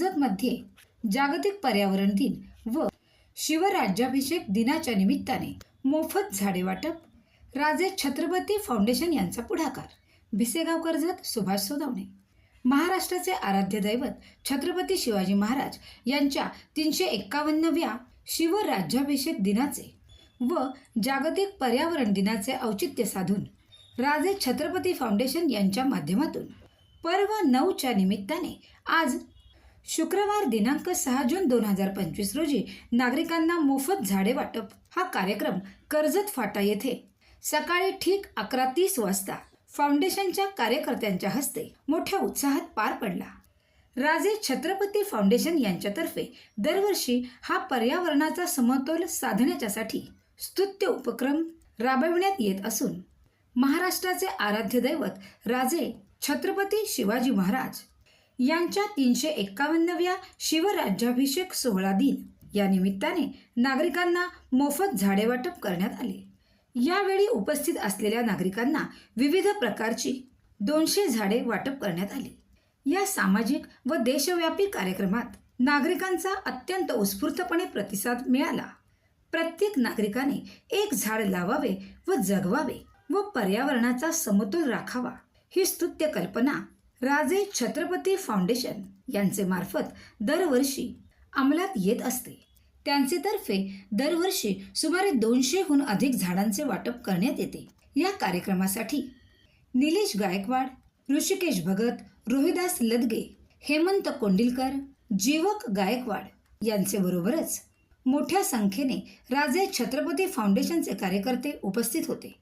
कर्जतमध्ये जागतिक पर्यावरण दिन व शिवराज्याभिषेक दिनाच्या निमित्ताने मोफत झाडे वाटप राजे छत्रपती फाउंडेशन यांचा पुढाकार भिसेगाव कर्जत सुभाष सोदवणे महाराष्ट्राचे आराध्य दैवत छत्रपती शिवाजी महाराज यांच्या तीनशे एक्कावन्नव्या शिवराज्याभिषेक दिनाचे व जागतिक पर्यावरण दिनाचे औचित्य साधून राजे छत्रपती फाउंडेशन यांच्या माध्यमातून पर्व नऊच्या निमित्ताने आज शुक्रवार दिनांक सहा जून दोन हजार पंचवीस रोजी नागरिकांना मोफत झाडे वाटप हा कार्यक्रम कर्जत फाटा येथे सकाळी ठीक अकरा तीस वाजता फाउंडेशनच्या कार्यकर्त्यांच्या हस्ते मोठ्या उत्साहात पार पडला. राजे छत्रपती फाउंडेशन यांच्यातर्फे दरवर्षी हा पर्यावरणाचा समतोल साधण्याच्यासाठी स्तुत्य उपक्रम राबविण्यात येत असून महाराष्ट्राचे आराध्य दैवत राजे छत्रपती शिवाजी महाराज यांच्या तीनशे एक्कावन्नव्या शिवराज्याभिषेक सोहळा दिन या निमित्ताने नागरिकांना मोफत झाडे वाटप करण्यात आले. यावेळी उपस्थित असलेल्या नागरिकांना विविध प्रकारची दोनशे झाडे वाटप करण्यात आली. या सामाजिक व देशव्यापी कार्यक्रमात नागरिकांचा अत्यंत उत्स्फूर्तपणे प्रतिसाद मिळाला. प्रत्येक नागरिकाने एक झाड लावावे व जगवावे व पर्यावरणाचा समतोल राखावा ही स्तुत्य कल्पना राजे छत्रपती फाउंडेशन यांचे मार्फत दरवर्षी अंमलात येत असते. त्यांचे तर्फे दरवर्षी सुमारे दोनशेहून अधिक झाडांचे वाटप करण्यात येते. या कार्यक्रमासाठी निलेश गायकवाड ऋषिकेश भगत रोहिदास लदगे हेमंत कोंडिलकर जीवक गायकवाड यांचे बरोबरच मोठ्या संख्येने राजे छत्रपती फाउंडेशनचे कार्यकर्ते उपस्थित होते.